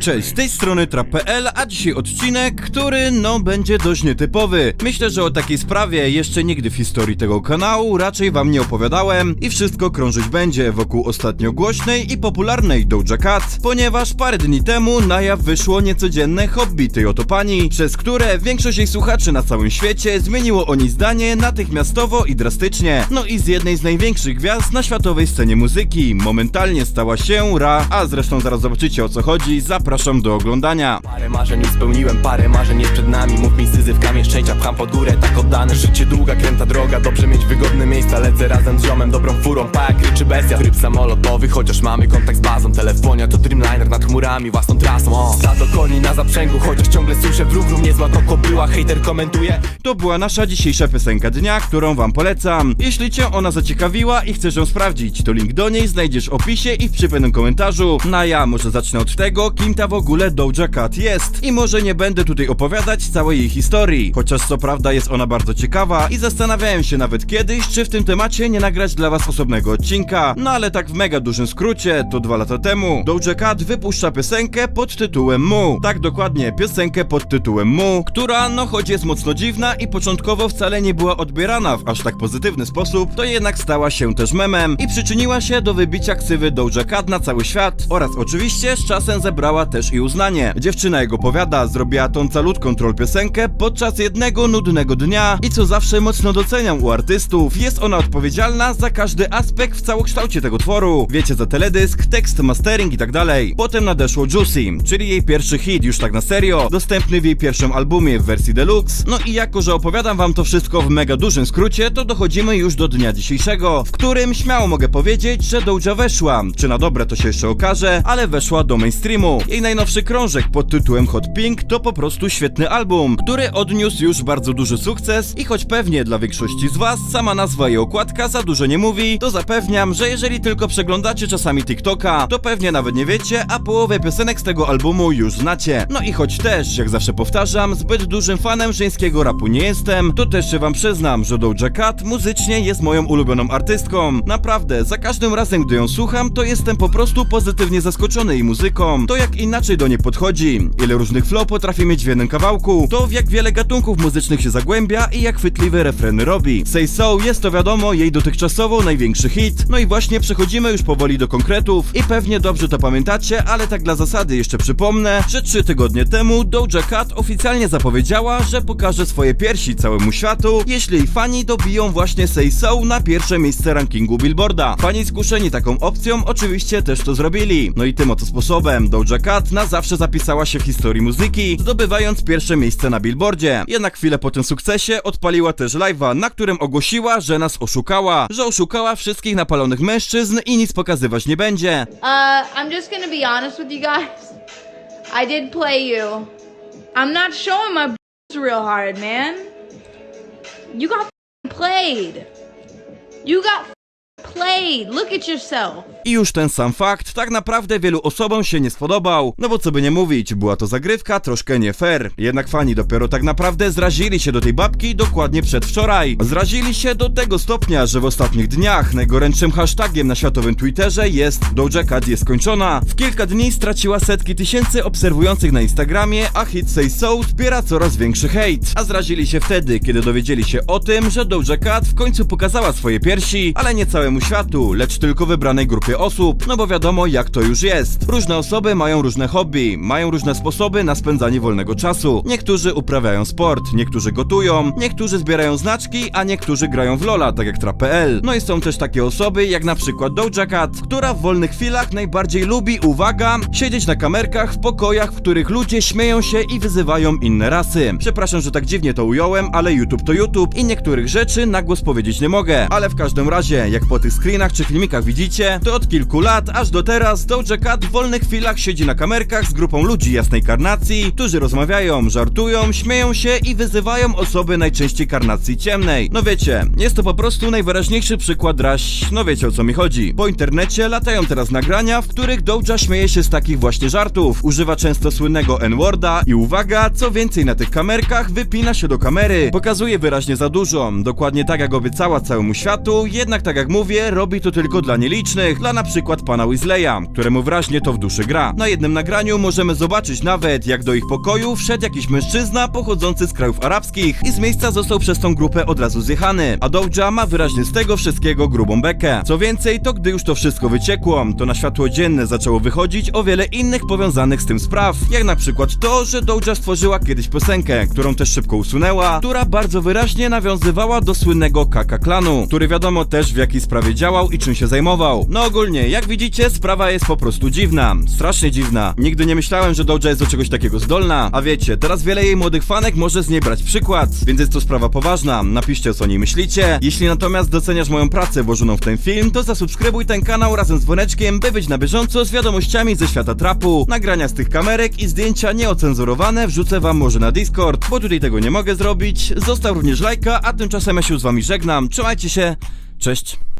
Cześć, z tej strony Trap.pl, a dzisiaj odcinek, który no będzie dość nietypowy. Myślę, że o takiej sprawie jeszcze nigdy w historii tego kanału raczej wam nie opowiadałem i wszystko krążyć będzie wokół ostatnio głośnej i popularnej Doja Cat, ponieważ parę dni temu na jaw wyszło niecodzienne hobby tej oto pani, przez które większość jej słuchaczy na całym świecie zmieniło o niej zdanie natychmiastowo i drastycznie. No i z jednej z największych gwiazd na światowej scenie muzyki momentalnie stała się Ra, a zresztą zaraz zobaczycie o co chodzi, zapraszam do oglądania. Parę marzeń już spełniłem, parę marzeń jest przed nami. Mów mi syzyfkami szczęścia, pcham pod górę, tak oddane Życie długa, kręta droga, dobrze mieć wygodne miejsca Lecę razem z ziomem, dobrą furą, pa jak ryczy bestia. Tryb samolotowy, chociaż mamy kontakt z bazą Telefonia. To Dreamliner nad własną trasą. Stado koni na zaprzęgu, chociaż ciągle słyszę lub niezła to kobyła komentuje To była nasza dzisiejsza piosenka dnia, którą wam polecam. Jeśli cię ona zaciekawiła i chcesz ją sprawdzić, to link do niej znajdziesz w opisie i w przypiętym komentarzu. No a ja może zacznę od tego, kim ta w ogóle Doja Cat jest. I może nie będę tutaj opowiadać całej jej historii, chociaż co prawda jest ona bardzo ciekawa i zastanawiałem się nawet kiedyś, czy w tym temacie nie nagrać dla was osobnego odcinka. No ale tak w mega dużym skrócie, to dwa lata temu Doja Cat wypuszcza pod tytułem Mu. Tak dokładnie, piosenkę pod tytułem Mu, która no choć jest mocno dziwna i początkowo wcale nie była odbierana w aż tak pozytywny sposób, to jednak stała się też memem i przyczyniła się do wybicia ksywy Doja Cat na cały świat oraz oczywiście z czasem zebrała też i uznanie. Dziewczyna jego powiada, zrobiła tą calutką troll piosenkę podczas jednego nudnego dnia i co zawsze mocno doceniam u artystów, jest ona odpowiedzialna za każdy aspekt w całokształcie tego tworu. Wiecie, za teledysk, tekst, mastering i tak dalej. Potem nadeszło Juicy, czyli jej pierwszy hit już tak na serio, dostępny w jej pierwszym albumie w wersji deluxe. No i jako, że opowiadam wam to wszystko w mega dużym skrócie, to dochodzimy już do dnia dzisiejszego, w którym śmiało mogę powiedzieć, że Doja weszła. Czy na dobre to się jeszcze okaże, ale weszła do mainstreamu. Jej najnowszy krążek pod tytułem Hot Pink to po prostu świetny album, który odniósł już bardzo duży sukces i choć pewnie dla większości z was sama nazwa i okładka za dużo nie mówi, to zapewniam, że jeżeli tylko przeglądacie czasami TikToka, to pewnie nawet nie wiecie, a połowę piosenek z tego albumu już znacie. No i choć też, jak zawsze powtarzam, zbyt dużym fanem żeńskiego rapu nie jestem, to też się wam przyznam, że Doja Cat muzycznie jest moją ulubioną artystką. Naprawdę, za każdym razem, gdy ją słucham, to jestem po prostu pozytywnie zaskoczony jej muzyką. To jak inaczej do niej podchodzi, ile różnych flow potrafi mieć w jednym kawałku, to w jak wiele gatunków muzycznych się zagłębia i jak chwytliwe refreny robi. Say So jest to wiadomo jej dotychczasowo największy hit. No i właśnie przechodzimy już powoli do konkretów i pewnie dobrze to pamiętacie, ale tak dla zasady jeszcze przypomnę, że trzy tygodnie temu Doja Cat oficjalnie zapowiedziała, że pokaże swoje piersi całemu światu, jeśli fani dobiją właśnie Say So na pierwsze miejsce rankingu Billboarda. Fani skuszeni taką opcją oczywiście też to zrobili. No i tym oto sposobem Doja Cat na zawsze zapisała się w historii muzyki, zdobywając pierwsze miejsce na Billboardzie. Jednak chwilę po tym sukcesie odpaliła też live'a, na którym ogłosiła, że nas oszukała, że oszukała wszystkich napalonych mężczyzn i nic pokazywać nie będzie. Uh, I'm just gonna be honest with you guys. I did play you. I'm not showing my real hard, man. You got played. You got played. Look at yourself. I już ten sam fakt tak naprawdę wielu osobom się nie spodobał. No bo co by nie mówić, była to zagrywka troszkę nie fair. Jednak fani dopiero tak naprawdę zrazili się do tej babki dokładnie przedwczoraj. Zrazili się do tego stopnia, że w ostatnich dniach najgorętszym hashtagiem na światowym Twitterze jest Doja Cat jest skończona. W kilka dni straciła setki tysięcy obserwujących na Instagramie, a hit Say So zbiera coraz większy hejt. A zrazili się wtedy, kiedy dowiedzieli się o tym, że Doja Cat w końcu pokazała swoje piersi, ale nie całemu światu, lecz tylko wybranej grupie osób, no bo wiadomo jak to już jest. Różne osoby mają różne hobby, mają różne sposoby na spędzanie wolnego czasu. Niektórzy uprawiają sport, niektórzy gotują, niektórzy zbierają znaczki, a niektórzy grają w Lola, tak jak Trap.pl. No i są też takie osoby, jak na przykład Doja Cat, która w wolnych chwilach najbardziej lubi, uwaga, siedzieć na kamerkach w pokojach, w których ludzie śmieją się i wyzywają inne rasy. Przepraszam, że tak dziwnie to ująłem, ale YouTube to YouTube i niektórych rzeczy na głos powiedzieć nie mogę. Ale w każdym razie, jak po tych screenach czy filmikach widzicie, to od kilku lat aż do teraz Doja Cat w wolnych chwilach siedzi na kamerkach z grupą ludzi jasnej karnacji, którzy rozmawiają, żartują, śmieją się i wyzywają osoby najczęściej karnacji ciemnej. No wiecie, jest to po prostu najwyraźniejszy przykład raś, no wiecie o co mi chodzi. Po internecie latają teraz nagrania, w których Doja śmieje się z takich właśnie żartów, używa często słynnego N-worda i uwaga, co więcej na tych kamerkach wypina się do kamery, pokazuje wyraźnie za dużo, dokładnie tak jak obiecała całemu światu, jednak tak jak mówię, robi to tylko dla nielicznych, dla na przykład pana Weasleya, któremu wyraźnie to w duszy gra. Na jednym nagraniu możemy zobaczyć nawet, jak do ich pokoju wszedł jakiś mężczyzna pochodzący z krajów arabskich i z miejsca został przez tą grupę od razu zjechany, a Doja ma wyraźnie z tego wszystkiego grubą bekę. Co więcej, to gdy już to wszystko wyciekło, to na światło dzienne zaczęło wychodzić o wiele innych powiązanych z tym spraw, jak na przykład to, że Doja stworzyła kiedyś piosenkę, którą też szybko usunęła, która bardzo wyraźnie nawiązywała do słynnego Kaka klanu, który wiadomo też w jakiej sprawie działał i czym się zajmował. No ogólnie, jak widzicie, sprawa jest po prostu dziwna, strasznie dziwna. Nigdy nie myślałem, że Doja jest do czegoś takiego zdolna, a wiecie, teraz wiele jej młodych fanek może z niej brać przykład, więc jest to sprawa poważna. Napiszcie co o niej myślicie. Jeśli natomiast doceniasz moją pracę włożoną w ten film, to zasubskrybuj ten kanał razem z dzwoneczkiem, by być na bieżąco z wiadomościami ze świata trapu, nagrania z tych kamerek i zdjęcia nieocenzurowane wrzucę wam może na Discord, bo tutaj tego nie mogę zrobić. Zostaw również lajka, a tymczasem ja się z wami żegnam. Trzymajcie się, cześć.